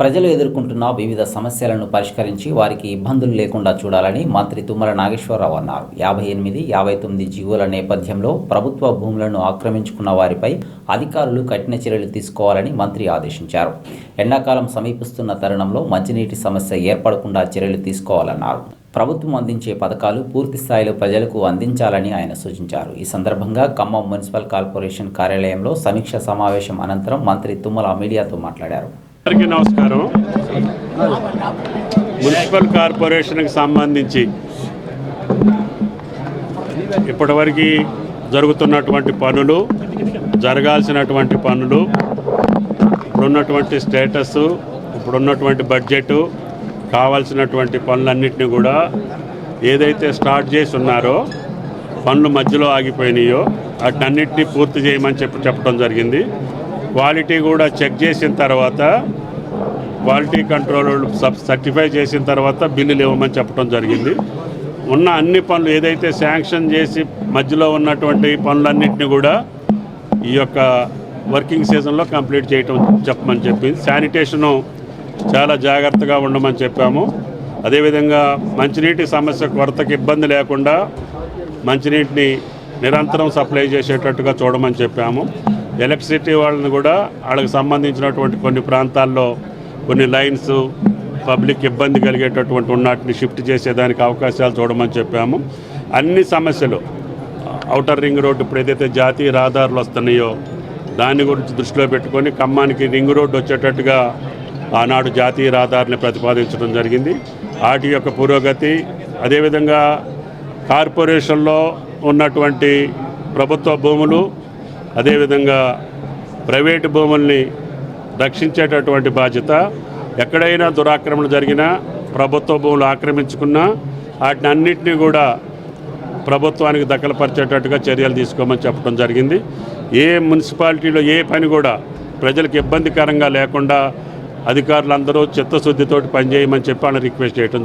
ప్రజలు ఎదుర్కొంటున్న వివిధ సమస్యలను పరిష్కరించి వారికి ఇబ్బందులు లేకుండా చూడాలని మంత్రి తుమ్మల నాగేశ్వరరావు అన్నారు. యాభై ఎనిమిది యాభై తొమ్మిది జీవోల నేపథ్యంలో ప్రభుత్వ భూములను ఆక్రమించుకున్న వారిపై అధికారులు కఠిన చర్యలు తీసుకోవాలని మంత్రి ఆదేశించారు. ఎండాకాలం సమీపిస్తున్న తరుణంలో మంచినీటి సమస్య ఏర్పడకుండా చర్యలు తీసుకోవాలన్నారు. ప్రభుత్వం అందించే పథకాలు పూర్తి స్థాయిలో ప్రజలకు అందించాలని ఆయన సూచించారు. ఈ సందర్భంగా ఖమ్మం మున్సిపల్ కార్పొరేషన్ కార్యాలయంలో సమీక్ష సమావేశం అనంతరం మంత్రి తుమ్మల మీడియాతో మాట్లాడారు. అందరికీ నమస్కారం. మున్సిపల్ కార్పొరేషన్కి సంబంధించి ఇప్పటివరకు జరుగుతున్నటువంటి పనులు జరగాల్సినటువంటి పనులు ఇప్పుడున్నటువంటి స్టేటస్ ఇప్పుడున్నటువంటి బడ్జెట్ కావాల్సినటువంటి పనులన్నింటినీ కూడా ఏదైతే స్టార్ట్ చేసి ఉన్నారో పనులు మధ్యలో ఆగిపోయినాయో వాటినన్నింటినీ పూర్తి చేయమని చెప్పి చెప్పడం జరిగింది. క్వాలిటీ కూడా చెక్ చేసిన తర్వాత క్వాలిటీ కంట్రోల్ సబ్ సర్టిఫై చేసిన తర్వాత బిల్లులు ఇవ్వమని చెప్పడం జరిగింది. ఉన్న అన్ని పనులు ఏదైతే శాంక్షన్ చేసి మధ్యలో ఉన్నటువంటి పనులన్నింటినీ కూడా ఈ యొక్క వర్కింగ్ సీజన్లో కంప్లీట్ చేయటం చెప్పమని చెప్పింది. శానిటేషను చాలా జాగ్రత్తగా ఉండమని చెప్పాము. అదేవిధంగా మంచినీటి సమస్య కొరతకి ఇబ్బంది లేకుండా మంచినీటిని నిరంతరం సప్లై చేసేటట్టుగా చూడమని చెప్పాము. ఎలక్ట్రిసిటీ వాళ్ళని కూడా వాళ్ళకి సంబంధించినటువంటి కొన్ని ప్రాంతాల్లో కొన్ని లైన్స్ పబ్లిక్ ఇబ్బంది కలిగేటటువంటి ఉన్నటిని షిఫ్ట్ చేసేదానికి అవకాశాలు చూడమని చెప్పాము. అన్ని సమస్యలు ఔటర్ రింగ్ రోడ్డు ఇప్పుడు ఏదైతే జాతీయ రహదారులు వస్తున్నాయో దాని గురించి దృష్టిలో పెట్టుకొని ఖమ్మానికి రింగ్ రోడ్డు వచ్చేటట్టుగా ఆనాడు జాతీయ రహదారిని ప్రతిపాదించడం జరిగింది. వాటి యొక్క పురోగతి అదేవిధంగా కార్పొరేషన్లో ఉన్నటువంటి ప్రభుత్వ భూములు అదేవిధంగా ప్రైవేటు భూముల్ని రక్షించేటటువంటి బాధ్యత ఎక్కడైనా దురాక్రమణ జరిగినా ప్రభుత్వ భూములు ఆక్రమించుకున్నా వాటిని అన్నింటినీ కూడా ప్రభుత్వానికి దఖలపరిచేటట్టుగా చర్యలు తీసుకోమని చెప్పడం జరిగింది. ఏ మున్సిపాలిటీలో ఏ పని కూడా ప్రజలకు ఇబ్బందికరంగా లేకుండా అధికారులందరూ చిత్తశుద్ధితోటి పనిచేయమని చెప్పి వాళ్ళని రిక్వెస్ట్ చేయడం